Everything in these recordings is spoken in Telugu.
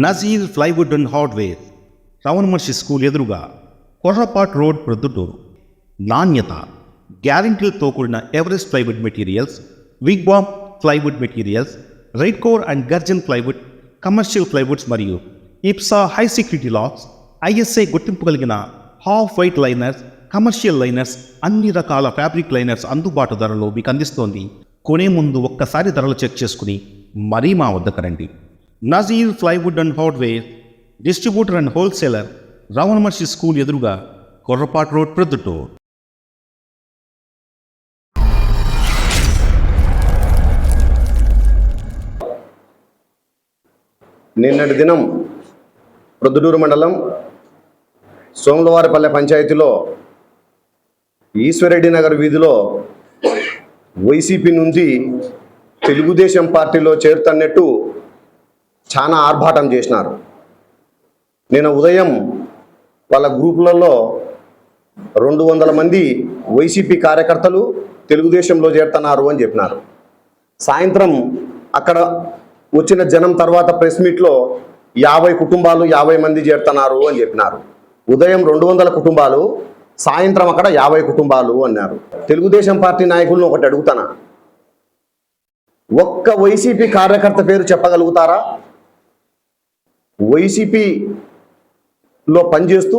Nazeer plywood and hardware Ravanamarshi school ఎదురుగా కొర్రపాట్ రోడ్ ప్రొద్దుటూరు. నాణ్యత గ్యారంటీలతో కూడిన ఎవరెస్ట్ ప్లైవుడ్ మెటీరియల్స్ విగ్ balm plywood materials red core and gurjan plywood commercial plywoods మరియు Ipsa high security locks ISI గుర్తింపు కలిగిన off white liners commercial liners అన్ని రకాల ఫ్యాబ్రిక్ లైనర్స్ అందుబాటు ధరలో మీకు అందిస్తోంది. కొనే ముందు ఒక్కసారి ధరలు చెక్ చేసుకుని మరీ మా వద్దకు రండి. Nazeer plywood and hardware distributor and wholesaler Ravanamarshi school ఎదురుగా కొర్రపాటు రోడ్ ప్రొద్దుటూరు. నిన్నటి దినం ప్రొద్దుటూరు మండలం సోమలవారిపల్లె పంచాయతీలో ఈశ్వరెడ్డి నగర్ వీధిలో వైసీపీ నుంచి తెలుగుదేశం పార్టీలో చేరుతన్నట్టు చాలా ఆర్భాటం చేసినారు. నేను ఉదయం వాళ్ళ గ్రూపులలో రెండు వందల మంది వైసీపీ కార్యకర్తలు తెలుగుదేశంలో చేరుతున్నారు అని చెప్పినారు. సాయంత్రం అక్కడ వచ్చిన జనం తర్వాత ప్రెస్ మీట్లో యాభై కుటుంబాలు యాభై మంది చేరుతున్నారు అని చెప్పినారు. ఉదయం రెండు వందల కుటుంబాలు సాయంత్రం అక్కడ యాభై కుటుంబాలు అన్నారు. తెలుగుదేశం పార్టీ నాయకులను ఒకటి అడుగుతానా? ఒక్క వైసీపీ కార్యకర్త పేరు చెప్పగలుగుతారా? వైసీపీలో పనిచేస్తూ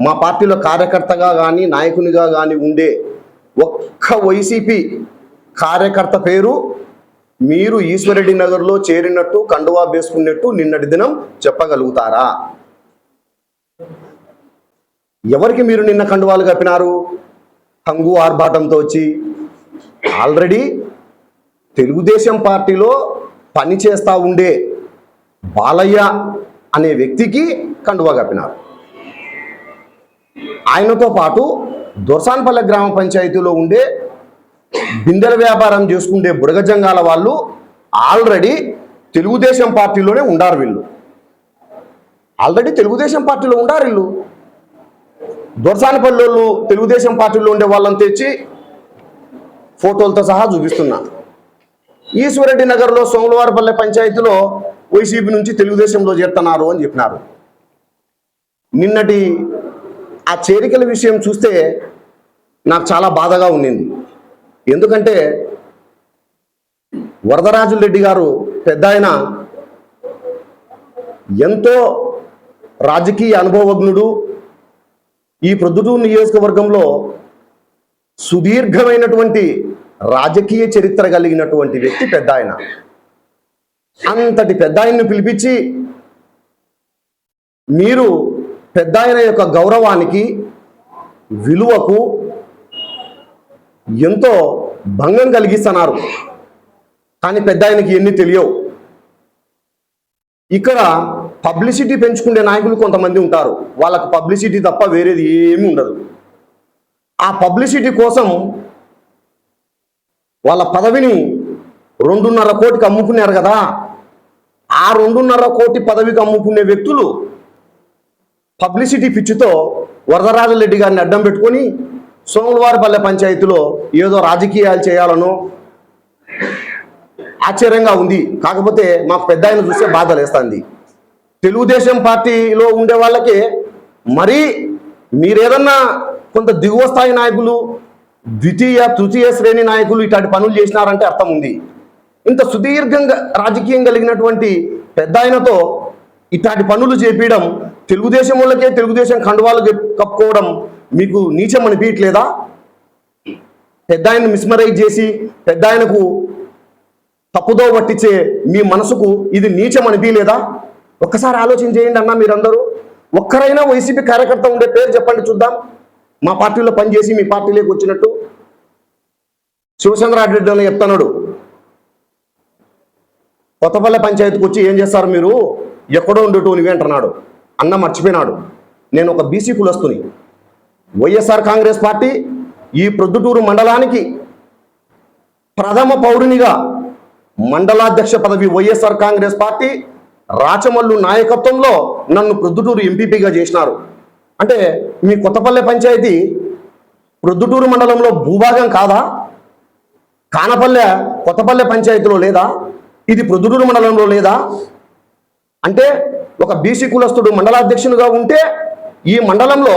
మా పార్టీలో కార్యకర్తగా కానీ నాయకునిగా కానీ ఉండే ఒక్క వైసీపీ కార్యకర్త పేరు మీరు ఈశ్వరెడ్డి నగర్లో చేరినట్టు కండువా వేసుకున్నట్టు నిన్నటి దినం చెప్పగలుగుతారా? ఎవరికి మీరు నిన్న కండువాలు కప్పినారు? హంగు ఆర్భాటంతో వచ్చి. ఆల్రెడీ తెలుగుదేశం పార్టీలో పని చేస్తూ ఉండే బాలయ్య అనే వ్యక్తికి కండువా కప్పినారు. ఆయనతో పాటు దొర్సాన్పల్లె గ్రామ పంచాయతీలో ఉండే బిందెల వ్యాపారం చేసుకుంటే బుడగజంగాల వాళ్ళు ఆల్రెడీ తెలుగుదేశం పార్టీలోనే ఉండారు వీళ్ళు. ఆల్రెడీ తెలుగుదేశం పార్టీలో ఉండారు వీళ్ళు. దొరసానపల్లి తెలుగుదేశం పార్టీలో ఉండే వాళ్ళని తెచ్చి ఫోటోలతో సహా చూపిస్తున్నా. ఈశ్వరెడ్డి నగర్లో సోమలవారపల్లె పంచాయతీలో వైసీపీ నుంచి తెలుగుదేశంలో చేస్తున్నారు అని చెప్పినారు. నిన్నటి ఆ చేరికల విషయం చూస్తే నాకు చాలా బాధగా ఉండింది ఎందుకంటే వరదరాజుల రెడ్డి గారు పెద్ద ఆయన ఎంతో రాజకీయ అనుభవజ్ఞుడు. ఈ ప్రొద్దుటూరు నియోజకవర్గంలో సుదీర్ఘమైనటువంటి రాజకీయ చరిత్ర కలిగినటువంటి వ్యక్తి పెద్ద ఆయన. అంతటి పెద్ద ఆయన్ని పిలిపించి మీరు పెద్ద ఆయన యొక్క గౌరవానికి విలువకు ఎంతో భంగం కలిగిస్తున్నారు. కానీ పెద్ద ఆయనకి ఎన్ని తెలియవు. ఇక్కడ పబ్లిసిటీ పెంచుకునే నాయకులు కొంతమంది ఉంటారు. వాళ్ళకు పబ్లిసిటీ తప్ప వేరేది ఏమీ ఉండదు. ఆ పబ్లిసిటీ కోసం వాళ్ళ పదవిని రెండున్నర కోటికి అమ్ముకున్నారు కదా. ఆ రెండున్నర కోటి పదవికి అమ్ముకునే వ్యక్తులు పబ్లిసిటీ పిచ్చితో వరదరాజరెడ్డి గారిని అడ్డం పెట్టుకొని సోమవారిపల్లె పంచాయతీలో ఏదో రాజకీయాలు చేయాలనో ఆశ్చర్యంగా ఉంది. కాకపోతే మాకు పెద్ద ఆయన చూస్తే బాధ లేస్తుంది తెలుగుదేశం పార్టీలో ఉండే వాళ్ళకి మరీ మీరేదన్నా కొంత దిగువ స్థాయి నాయకులు ద్వితీయ తృతీయ శ్రేణి నాయకులు ఇట్లాంటి పనులు చేసినారంటే అర్థం ఉంది. ఇంత సుదీర్ఘంగా రాజకీయం కలిగినటువంటి పెద్ద ఆయనతో ఇట్లాంటి పనులు చేపించడం తెలుగుదేశం వాళ్ళకే తెలుగుదేశం కండువాలు కప్పుకోవడం మీకు నీచం అనిపించట్లేదా పెద్ద ఆయన మిస్మరైజ్ చేసి పెద్ద ఆయనకు తప్పుదో పట్టించే మీ మనసుకు ఇది నీచం అనిపించలేదా ఒక్కసారి ఆలోచన చేయండి అన్న మీరందరూ. ఒక్కరైనా వైసీపీ కార్యకర్త ఉండే పేరు చెప్పండి చూద్దాం. మా పార్టీలో పనిచేసి మీ పార్టీలోకి వచ్చినట్టు. శివచంద్రారెడ్డి అని చెప్తున్నాడు కొత్తపల్లె పంచాయతీకి వచ్చి ఏం చేస్తారు మీరు? ఎక్కడో ఉండేటో నువ్వే అంటున్నాడు. అన్న మర్చిపోయినాడు. నేను ఒక బీసీ కులస్తుని. వైఎస్ఆర్ కాంగ్రెస్ పార్టీ ఈ ప్రొద్దుటూరు మండలానికి ప్రథమ పౌరునిగా మండలాధ్యక్ష పదవి వైఎస్ఆర్ కాంగ్రెస్ పార్టీ రాచమల్లు నాయకత్వంలో నన్ను ప్రొద్దుటూరు ఎంపీపీగా చేసినారు. అంటే మీ కొత్తపల్లె పంచాయతీ ప్రొద్దుటూరు మండలంలో భూభాగం కాదా? కానపల్లె కొత్తపల్లె పంచాయతీలో లేదా? ఇది ప్రొద్దుటూరు మండలంలో లేదా? అంటే ఒక బీసీ కులస్తుడు మండలాధ్యక్షునిగా ఉంటే ఈ మండలంలో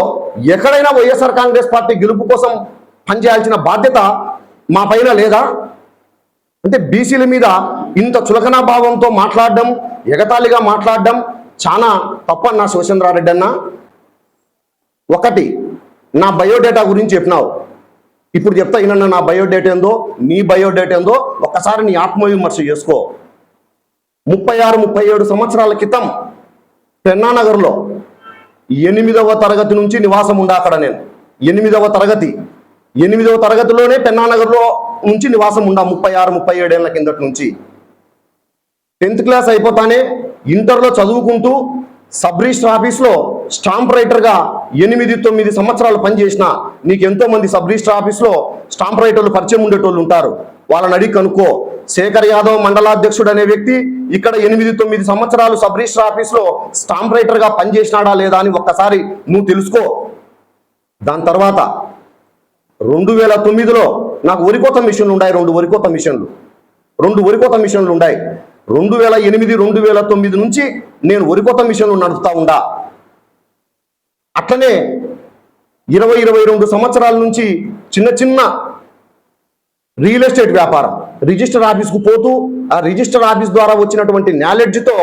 ఎక్కడైనా వైఎస్ఆర్ కాంగ్రెస్ పార్టీ గెలుపు కోసం పనిచేయాల్సిన బాధ్యత మా పైన లేదా? అంటే బీసీల మీద ఇంత చులకనా భావంతో మాట్లాడడం ఎగతాళిగా మాట్లాడడం చాలా తప్పన్న శివచంద్రారెడ్డి అన్న. ఒకటి నా బయోడేటా గురించి చెప్పినావు. ఇప్పుడు చెప్తా ఈయన నా బయోడేటా ఏందో నీ బయోడేట్ ఏందో ఒక్కసారి నీ ఆత్మవిమర్శ చేసుకో. ముప్పై ఆరు ముప్పై ఏడు సంవత్సరాల క్రితం పెన్నానగర్లో ఎనిమిదవ తరగతి నుంచి నివాసం ఉండా అక్కడ నేను. ఎనిమిదవ తరగతి. ఎనిమిదవ తరగతిలోనే పెన్నానగర్లో నుంచి నివాసం ఉండా ముప్పై ఆరు ముప్పై ఏడేళ్ళ కిందటి నుంచి. టెన్త్ క్లాస్ అయిపోతానే ఇంటర్లో చదువుకుంటూ సబ్ రిజిస్టర్ ఆఫీస్లో స్టాంప్ రైటర్గా ఎనిమిది తొమ్మిది సంవత్సరాలు పనిచేసిన నీకు ఎంతోమంది సబ్ రిజిస్టర్ ఆఫీస్లో స్టాంప్ రైటర్లు పరిచయం ఉండేటోళ్ళు ఉంటారు. వాళ్ళని అడిగి కనుక్కో. శేఖర్ యాదవ్ మండలాధ్యక్షుడు అనే వ్యక్తి ఇక్కడ ఎనిమిది తొమ్మిది సంవత్సరాలు సబ్ రిజిస్టర్ ఆఫీస్లో స్టాంప్ రైటర్గా పనిచేసినాడా లేదా అని ఒక్కసారి నువ్వు తెలుసుకో. దాని తర్వాత రెండు వేల తొమ్మిదిలో నాకు వరికోత మిషన్లు ఉన్నాయి రెండు వరికోత మిషన్లు. రెండు వరికోత మిషన్లు ఉన్నాయి రెండు వేల ఎనిమిది రెండు వేల తొమ్మిది నుంచి నేను ఒరికొత్త మిషన్లు నడుపుతా ఉండా. అట్లనే ఇరవై ఇరవై రెండు సంవత్సరాల నుంచి చిన్న చిన్న రియల్ ఎస్టేట్ వ్యాపారం రిజిస్టర్ ఆఫీస్కు పోతూ ఆ రిజిస్టర్ ఆఫీస్ ద్వారా వచ్చినటువంటి నాలెడ్జ్తో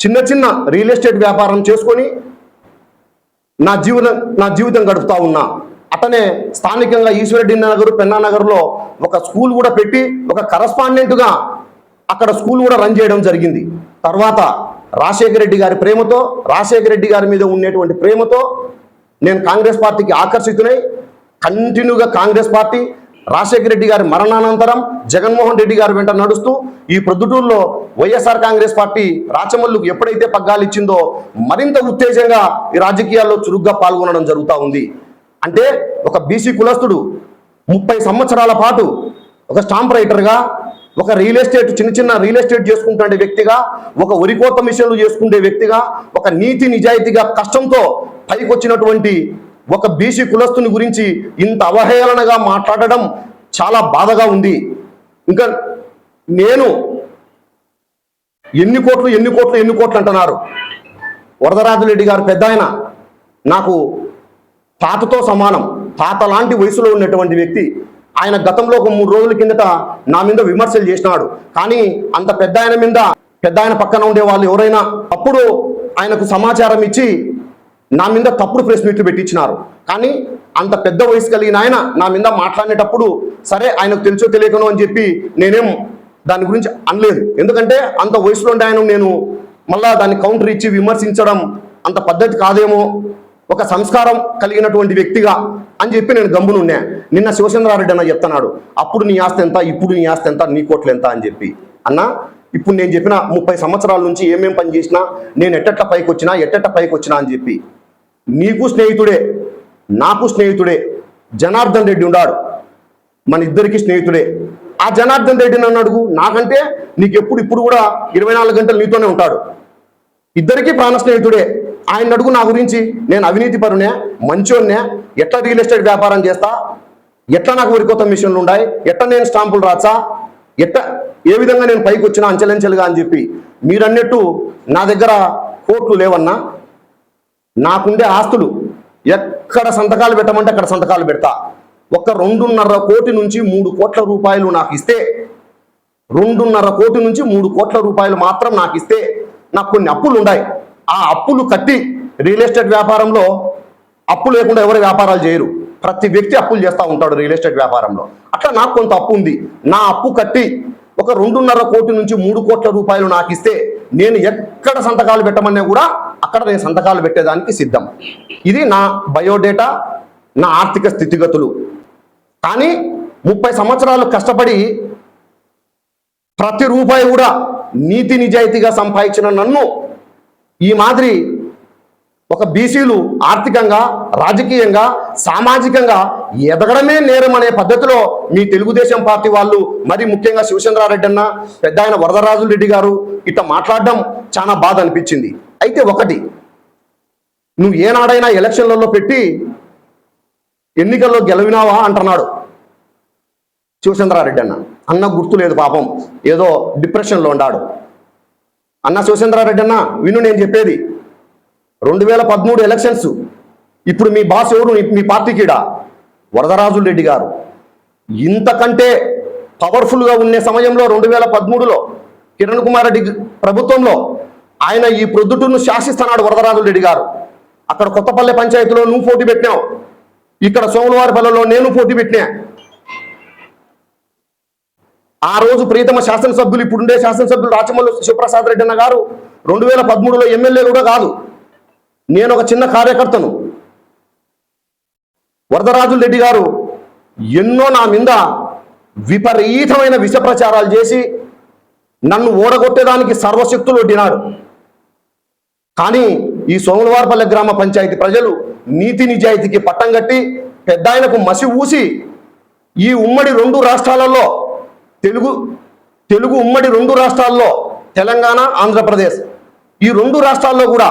చిన్న చిన్న రియల్ ఎస్టేట్ వ్యాపారం చేసుకొని నా జీవితం నా జీవితం గడుపుతా ఉన్నా. అతనే స్థానికంగా ఈశ్వరెడ్డి నగర్ పెన్నా నగర్లో ఒక స్కూల్ కూడా పెట్టి ఒక కరస్పాండెంట్గా అక్కడ స్కూల్ కూడా రన్ చేయడం జరిగింది. తర్వాత రాజశేఖర రెడ్డి గారి ప్రేమతో రాజశేఖర రెడ్డి గారి మీద ఉండేటువంటి ప్రేమతో నేను కాంగ్రెస్ పార్టీకి ఆకర్షితునై కంటిన్యూగా కాంగ్రెస్ పార్టీ రాజశేఖర రెడ్డి గారి మరణానంతరం జగన్మోహన్ రెడ్డి గారి వెంట నడుస్తూ ఈ ప్రొద్దుటూరులో వైఎస్ఆర్ కాంగ్రెస్ పార్టీ రాచమల్లుకు ఎప్పుడైతే పగ్గాలు ఇచ్చిందో మరింత ఉత్తేజంగా ఈ రాజకీయాల్లో చురుగ్గా పాల్గొనడం జరుగుతూ ఉంది. అంటే ఒక బీసీ కులస్తుడు ముప్పై సంవత్సరాల పాటు ఒక స్టాంప్ రైటర్గా ఒక రియల్ ఎస్టేట్ చిన్న చిన్న రియల్ ఎస్టేట్ చేసుకుంటుండే వ్యక్తిగా ఒక వరికోత మిషన్లు చేసుకునే వ్యక్తిగా ఒక నీతి నిజాయితీగా కష్టంతో పైకొచ్చినటువంటి ఒక బీసీ కులస్తుని గురించి ఇంత అవహేళనగా మాట్లాడడం చాలా బాధగా ఉంది. ఇంకా నేను ఎన్ని కోట్లు ఎన్ని కోట్లు ఎన్ని కోట్లు అంటున్నారు? వరదరాజులరెడ్డి గారు పెద్ద ఆయన. నాకు తాతతో సమానం. తాత లాంటి వయసులో ఉన్నటువంటి వ్యక్తి ఆయన గతంలో ఒక మూడు రోజుల కిందట నా మీద విమర్శలు చేసినాడు. కానీ అంత పెద్ద ఆయన మీద పెద్ద ఆయన పక్కన ఉండే వాళ్ళు ఎవరైనా అప్పుడు ఆయనకు సమాచారం ఇచ్చి నా మీద తప్పుడు ప్రెస్ మీట్లు పెట్టించినారు. కానీ అంత పెద్ద వయసు కలిగిన ఆయన నా మీద మాట్లాడేటప్పుడు సరే ఆయనకు తెలుసో తెలియకనో అని చెప్పి నేనేం దాని గురించి అనలేదు. ఎందుకంటే అంత వయసులో ఉండే ఆయన నేను మళ్ళా దాన్ని కౌంటర్ ఇచ్చి విమర్శించడం అంత పద్ధతి కాదేమో ఒక సంస్కారం కలిగినటువంటి వ్యక్తిగా అని చెప్పి నేను గమ్మునున్నా. నిన్న శివచంద్రారెడ్డి అన్న చెప్తున్నాడు అప్పుడు నీ ఆస్తి ఎంత ఇప్పుడు నీ ఆస్తి ఎంత నీ కోట్లు ఎంత? అని చెప్పి. అన్న ఇప్పుడు నేను చెప్పిన ముప్పై సంవత్సరాల నుంచి ఏమేం పని చేసినా నేను ఎట్టట్ల పైకి వచ్చినా ఎట్టెట్ట పైకి వచ్చినా అని చెప్పి. నీకు స్నేహితుడే నాకు స్నేహితుడే జనార్దన్ రెడ్డి ఉన్నాడు మన ఇద్దరికి స్నేహితుడే. ఆ జనార్దన్ రెడ్డి నన్ను అడుగు నాకంటే నీకు ఎప్పుడు ఇప్పుడు కూడా ఇరవై నాలుగు గంటలు నీతోనే ఉంటాడు. ఇద్దరికీ ప్రాణ స్నేహితుడే. ఆయన అడుగు నా గురించి. నేను అవినీతి పరునే మంచోన్నే ఎట్లా రియల్ ఎస్టేట్ వ్యాపారం చేస్తా ఎట్లా నాకు వరికొత్త మిషన్లు ఉన్నాయి ఎట్లా నేను స్టాంపులు రాచా ఎట్లా ఏ విధంగా నేను పైకి వచ్చినా అంచెలంచెలుగా అని చెప్పి. మీరు అన్నట్టు నా దగ్గర కోట్లు లేవన్నా నాకుండే ఆస్తులు ఎక్కడ సంతకాలు పెట్టమంటే అక్కడ సంతకాలు పెడతా. ఒక రెండున్నర కోటి నుంచి మూడు కోట్ల రూపాయలు నాకు ఇస్తే రెండున్నర కోటి నుంచి మూడు కోట్ల రూపాయలు మాత్రం నాకు ఇస్తే నాకు కొన్ని అప్పులు ఉన్నాయి ఆ అప్పులు కట్టి రియల్ ఎస్టేట్ వ్యాపారంలో అప్పు లేకుండా ఎవరు వ్యాపారాలు చేయరు. ప్రతి వ్యక్తి అప్పులు చేస్తూ ఉంటాడు రియల్ ఎస్టేట్ వ్యాపారంలో. అట్లా నాకు కొంత అప్పు ఉంది. నా అప్పు కట్టి ఒక రెండున్నర కోటి నుంచి మూడు కోట్ల రూపాయలు నాకు ఇస్తే నేను ఎక్కడ సంతకాలు పెట్టమన్నా కూడా అక్కడ నేను సంతకాలు పెట్టేదానికి సిద్ధం. ఇది నా బయోడేటా నా ఆర్థిక స్థితిగతులు. కానీ ముప్పై సంవత్సరాలు కష్టపడి ప్రతి రూపాయి కూడా నీతి నిజాయితీగా సంపాదించిన నన్ను ఈ మాదిరి ఒక బీసీలు ఆర్థికంగా రాజకీయంగా సామాజికంగా ఎదగడమే నేరం అనే పద్ధతిలో మీ తెలుగుదేశం పార్టీ వాళ్ళు మరి ముఖ్యంగా శివచంద్రారెడ్డి అన్న పెద్ద ఆయన వరదరాజుల రెడ్డి గారు ఇట్లా మాట్లాడడం చాలా బాధ అనిపించింది. అయితే ఒకటి నువ్వు ఏనాడైనా ఎలక్షన్లలో పెట్టి ఎన్నికల్లో గెలవినావా అంటున్నాడు శివచంద్రారెడ్డి అన్న. అన్న గుర్తు లేదు పాపం. ఏదో డిప్రెషన్లో ఉన్నాడు అన్న సుశేంద్రారెడ్డి అన్న విను నేను చెప్పేది. రెండు వేల పదమూడు ఎలక్షన్స్ ఇప్పుడు మీ బాస్ ఎవరు? మీ- పార్టీకిడా వరదరాజుల రెడ్డి గారు. ఇంతకంటే పవర్ఫుల్గా ఉండే సమయంలో రెండు వేల పదమూడులో కిరణ్ కుమార్ రెడ్డి ప్రభుత్వంలో ఆయన ఈ ప్రొద్దుటూరును శాసిస్తున్నాడు వరదరాజు రెడ్డి గారు. అక్కడ కొత్తపల్లె పంచాయతీలో నువ్వు పోటీ పెట్టినావు. ఇక్కడ సోమవారిపల్లెలో నేను పోటీ పెట్టినా. ఆ రోజు ప్రియతమ శాసనసభ్యులు ఇప్పుడుండే శాసనసభ్యులు రాచమల్లు శివప్రసాద్ రెడ్డి అన్న గారు రెండు వేల పదమూడులో ఎమ్మెల్యే కూడా కాదు. నేను ఒక చిన్న కార్యకర్తను. వరదరాజుల రెడ్డి గారు ఎన్నో నా మీద విపరీతమైన విష ప్రచారాలు చేసి నన్ను ఓడగొట్టేదానికి సర్వశక్తులు వడ్డినాడు కానీ ఈ సోమవారపల్లె గ్రామ పంచాయతీ ప్రజలు నీతి నిజాయితీకి పట్టం కట్టి పెద్ద ఆయనకు మసి ఊసి ఈ ఉమ్మడి రెండు రాష్ట్రాలలో తెలుగు తెలుగు ఉమ్మడి రెండు రాష్ట్రాల్లో తెలంగాణ ఆంధ్రప్రదేశ్. ఈ రెండు రాష్ట్రాల్లో కూడా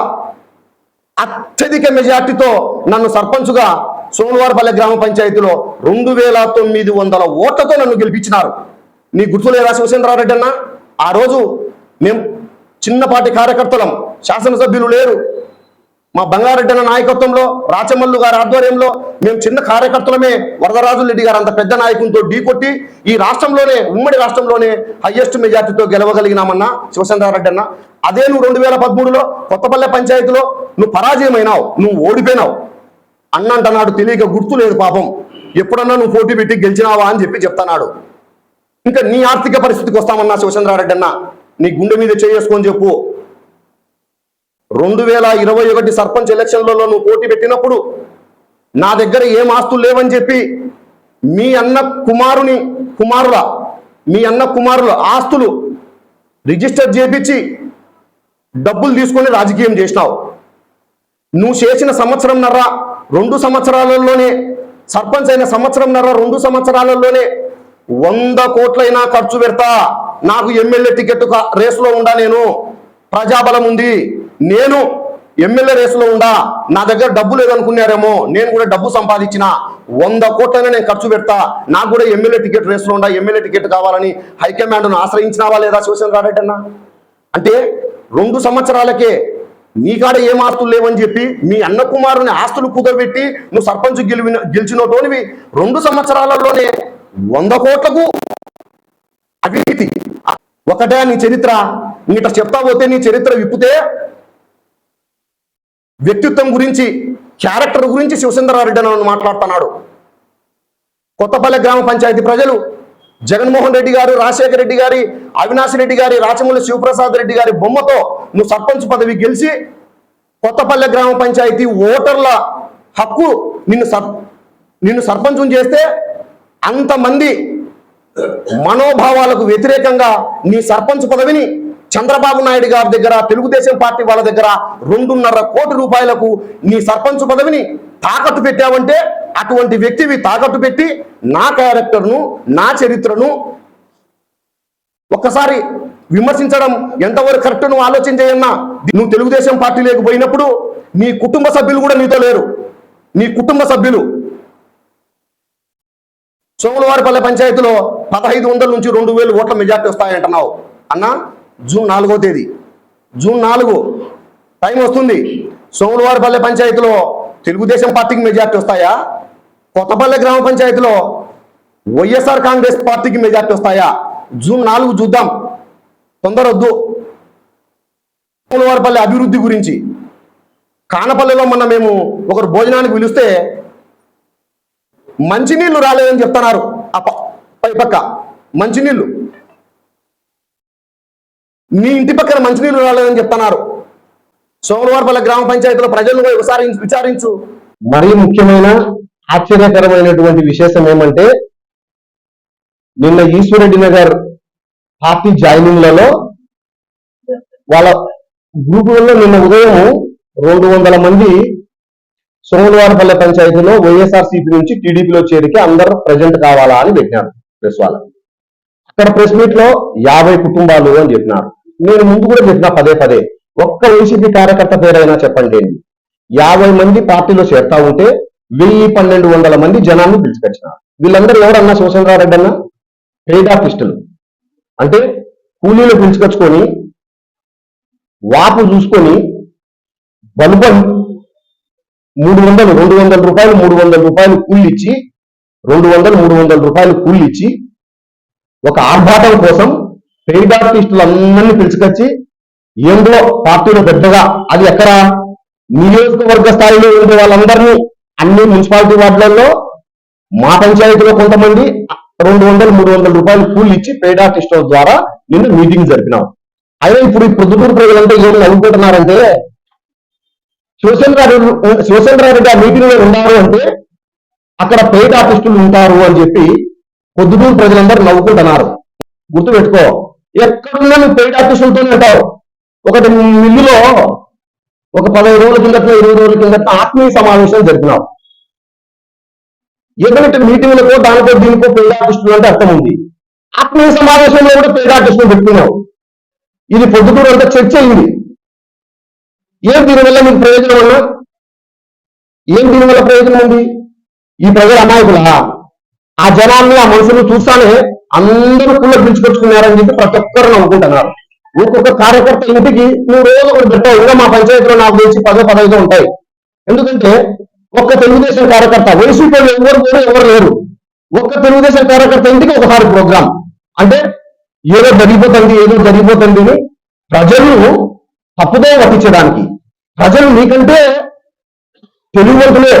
అత్యధిక మెజార్టీతో నన్ను సర్పంచ్గా సోమవారపల్లె గ్రామ పంచాయతీలో రెండు వేల తొమ్మిది వందల ఓట్లతో నన్ను గెలిపించినారు. నీ గుర్తులేదా శివసేంద్రారెడ్డి అన్న ఆ రోజు మేము చిన్నపాటి కార్యకర్తలం శాసనసభ్యులు లేరు. మా బంగారెడ్డి నాయకత్వంలో రాచమల్లు గారి ఆధ్వర్యంలో మేము చిన్న కార్యకర్తలమే వరదరాజు రెడ్డి గారు అంత పెద్ద నాయకునితో ఢీకొట్టి ఈ రాష్ట్రంలోనే ఉమ్మడి రాష్ట్రంలోనే హయ్యెస్ట్ మెజార్టీతో గెలవగలిగినామన్నా శివచంద్రారెడ్డి అన్న. అదే నువ్వు రెండు వేల పదమూడులో కొత్తపల్లె పంచాయతీలో నువ్వు పరాజయమైనావు నువ్వు ఓడిపోయినావు. అన్నంట నాడు తెలియక గుర్తు లేదు పాపం. ఎప్పుడన్నా నువ్వు పోటీ పెట్టి గెలిచినావా అని చెప్పి చెప్తున్నాడు. ఇంకా నీ ఆర్థిక పరిస్థితికి వస్తామన్నా శివచంద్రారెడ్డి అన్న. నీ గుండె మీద చేసుకొని చెప్పు. రెండు వేల ఇరవై ఒకటి సర్పంచ్ ఎలక్షన్లలో నువ్వు పోటీ పెట్టినప్పుడు నా దగ్గర ఏం ఆస్తులు లేవని చెప్పి మీ అన్న కుమారుని కుమారుల మీ అన్న కుమారుల ఆస్తులు రిజిస్టర్ చేపించి డబ్బులు తీసుకొని రాజకీయం చేసినావు. నువ్వు చేసిన సంవత్సరం నర్రా రెండు సంవత్సరాలలోనే సర్పంచ్ అయిన సంవత్సరం నర్ర రెండు సంవత్సరాలలోనే వంద కోట్లైనా ఖర్చు పెడతా. నాకు ఎమ్మెల్యే టికెట్ రేసులో ఉండా నేను. ప్రజాబలం ఉంది. నేను ఎమ్మెల్యే రేసులో ఉండా నా దగ్గర డబ్బు లేదనుకున్నారేమో నేను కూడా డబ్బు సంపాదించిన వంద కోట్లైనా నేను ఖర్చు పెడతా నాకు కూడా ఎమ్మెల్యే టికెట్ రేసులో ఉండా ఎమ్మెల్యే టికెట్ కావాలని హైకమాండ్ను ఆశ్రయించినావా లేదా శివచంద్రారెడ్డి అన్న అంటే రెండు సంవత్సరాలకే నీ కాడ ఏం ఆస్తులు లేవని చెప్పి మీ అన్న కుమారుని ఆస్తులు కుదరబెట్టి నువ్వు సర్పంచ్ గెలివిన గెలిచినటోనివి రెండు సంవత్సరాలలోనే వంద కోట్లకు అవినీతి. ఒకటే నీ చరిత్ర. నీట చెప్తా పోతే నీ చరిత్ర విప్పితే వ్యక్తిత్వం గురించి క్యారెక్టర్ గురించి శివసుందరారెడ్డి అని మాట్లాడుతున్నాడు. కొత్తపల్లె గ్రామ పంచాయతీ ప్రజలు జగన్మోహన్ రెడ్డి గారు రాజశేఖర రెడ్డి గారి అవినాష్ రెడ్డి గారి రాచమల్లి శివప్రసాద్ రెడ్డి గారి బొమ్మతో నువ్వు సర్పంచ్ పదవి గెలిచి కొత్తపల్లె గ్రామ పంచాయతీ ఓటర్ల హక్కు నిన్ను సర్ నిన్ను సర్పంచం చేస్తే అంతమంది మనోభావాలకు వ్యతిరేకంగా నీ సర్పంచ్ పదవిని చంద్రబాబు నాయుడు గారి దగ్గర తెలుగుదేశం పార్టీ వాళ్ళ దగ్గర రెండున్నర కోటి రూపాయలకు నీ సర్పంచ్ పదవిని తాకట్టు పెట్టావంటే అటువంటి వ్యక్తివి తాకట్టు పెట్టి నా క్యారెక్టర్ను నా చరిత్రను ఒక్కసారి విమర్శించడం ఎంతవరకు కరెక్ట్ నువ్వు ఆలోచన చేయన్నా? నువ్వు తెలుగుదేశం పార్టీలోకి పోయినప్పుడు నీ కుటుంబ సభ్యులు కూడా నీతో లేరు. నీ కుటుంబ సభ్యులు. సోమలవారిపల్లె పంచాయతీలో పదహైదు వందల నుంచి రెండు వేలు ఓట్ల మెజార్టీ వస్తాయంటున్నావు. అన్నా జూన్ నాలుగో తేదీ. జూన్ నాలుగు టైం వస్తుంది. సోమవారిపల్లె పంచాయతీలో తెలుగుదేశం పార్టీకి మెజార్టీ వస్తాయా? కొత్తపల్లె గ్రామ పంచాయతీలో వైఎస్ఆర్ కాంగ్రెస్ పార్టీకి మెజార్టీ వస్తాయా? జూన్ నాలుగు చూద్దాం. తొందరొద్దు. సోమవారిపల్లె అభివృద్ధి గురించి. కానపల్లెలో మొన్న మేము ఒకరు భోజనానికి పిలిస్తే మంచినీళ్ళు రాలేదని చెప్తున్నారు. ఆ ప- పై పక్క మీ ఇంటి పక్కన మంచినీళ్ళు రాలేదని చెప్తున్నారు. సోమవారపల్లి గ్రామ పంచాయతీలో ప్రజలను పోయి విచారించు. మరీ ముఖ్యమైన ఆశ్చర్యకరమైనటువంటి విశేషం ఏమంటే నిన్న ఈశ్వరెడ్డి నగర్ పార్టీ జాయినింగ్లలో వాళ్ళ గ్రూపులలో నిన్న ఉదయం రెండు వందల మంది సోమవారపల్లె పంచాయతీలో వైఎస్ఆర్సీపీ నుంచి టీడీపీలో చేరిక అందరూ ప్రజెంట్ కావాలా అని పెట్టినారు ప్రెస్ వాళ్ళకి అక్కడ ప్రెస్ మీట్లో యాభై కుటుంబాలు అని చెప్పినారు. నేను ముందు కూడా చెప్పిన పదే పదే ఒక్క వైసీపీ కార్యకర్త పేరైనా చెప్పండి. యాభై మంది పార్టీలో చేరుతా ఉంటే వెయ్యి పన్నెండు వందల మంది జనాన్ని పిలిచిపెట్టినారు వీళ్ళందరూ ఎవరన్నా శివశంకరారెడ్డి అన్న పెయిడ్ ఆర్టిస్టులు. అంటే కూలీలు పిలుచుకొచ్చుకొని వాపు చూసుకొని బలుబం మూడు వందలు రెండు వందల రూపాయలు మూడు వందల రూపాయలు కూలి ఇచ్చి రెండు వందలు మూడు వందల రూపాయలు కూలి ఇచ్చి ఒక ఆర్భాటం కోసం పెయిడ్ ఆర్టిస్టులు అందరినీ పిలుచుకొచ్చి ఏందో పార్టీలో పెద్దగా అది ఎక్కడ? నియోజకవర్గ స్థాయిలో ఉండే వాళ్ళందరినీ అన్ని మున్సిపాలిటీ వార్డులలో మా పంచాయతీలో కొంతమంది రెండు వందలు మూడు వందల రూపాయలు కూలి ఇచ్చి పెయిడ్ ఆర్టిస్టుల ద్వారా నిన్న మీటింగ్ జరిపినాం. అయినా ఇప్పుడు ఈ ప్రొద్దుటూరు ప్రజలంతా ఏం అనుకుంటున్నారంటే శివశంకర్ రెడ్డి ఆ మీటింగ్లో ఉన్నారు అంటే అక్కడ పెయిడ్ ఆర్టిస్టులు ఉంటారు అని చెప్పి పొద్దుటూరు ప్రజలందరూ నవ్వుకుంటున్నారు. గుర్తుపెట్టుకో. ఎక్కడున్నా నువ్వు పెయిడ్ ఆర్టిస్టులతోనే ఉంటావు. ఒకటి మిల్లులో ఒక పదహైదు రోజుల కిందట ఇరవై రోజుల కిందట ఆత్మీయ సమావేశం జరిపినావు ఏదంటే మీటింగ్లకో దానికో దీనికో పెయిడ్ ఆర్టిస్టులు అంటే అర్థం ఉంది. ఆత్మీయ సమావేశంలో కూడా పెయిడ్ ఆర్టిస్టులు పెట్టుకున్నావు. ఇది పొద్దుటూరు అంతా చర్చ అయింది ఏం దీనివల్ల మీకు ప్రయోజనం అన్నా? ఏం దీనివల్ల ప్రయోజనం ఉంది? ఈ ప్రజలు అమాయకులా? ఆ జనాన్ని ఆ మనుషులు చూస్తానే అందరూ కుళ్ళ పిలుచుకొచ్చుకున్నారని చెప్పి ప్రతి ఒక్కరు నమ్ముకుంటున్నారు ఒక్కొక్క కార్యకర్త ఇంటికి నువ్వు రోజు ఒకటి పెట్టావు ఇంకా మా పంచాయతీలో నాకు తెలిసి పదో పదహైదు ఉంటాయి. ఎందుకంటే ఒక్క తెలుగుదేశం కార్యకర్త వైసీపీ ఎవరు కూడా ఎవరు లేరు. ఒక్క తెలుగుదేశం కార్యకర్త ఇంటికి ఒకసారి ప్రోగ్రాం. అంటే ఏదో జరిగిపోతుంది ఏదో జరిగిపోతుంది అని ప్రజలను తప్పుదో పట్టించడానికి. ప్రజలు నీకంటే తెలుగువంతులే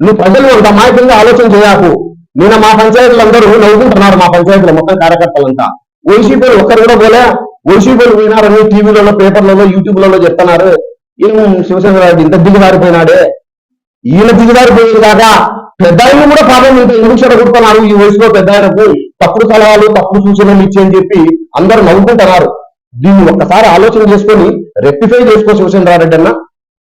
నువ్వు ప్రజలు అంత అమాయకంగా ఆలోచన చేయకు. నిన్న మా పంచాయతీలు అందరూ నవ్వుకుంటున్నారు మా పంచాయతీలో మొత్తం కార్యకర్తలంతా. వైసీపీలు ఒక్కరు కూడా పోలే. వైసీపీలు పోయినారని టీవీలలో పేపర్లలో యూట్యూబ్లలో చెప్తున్నారు. ఈయన శివచంద్రరావు ఇంత దిగజారిపోయినాడే ఈయన దిగజారిపోయేది కాక పెద్ద ఆయన కూడా పాపం ఇంత ఎందుకు చెడగొడుతున్నారు? ఈ వయసులో పెద్ద ఆయనకు తప్పుడు సలహాలు తప్పుడు సూచనలు ఇచ్చేయని చెప్పి అందరూ నవ్వుకుంటున్నారు. దీన్ని ఒక్కసారి ఆలోచన చేసుకొని రెక్టిఫై చేసుకో శివచంద్రారెడ్డి అన్న.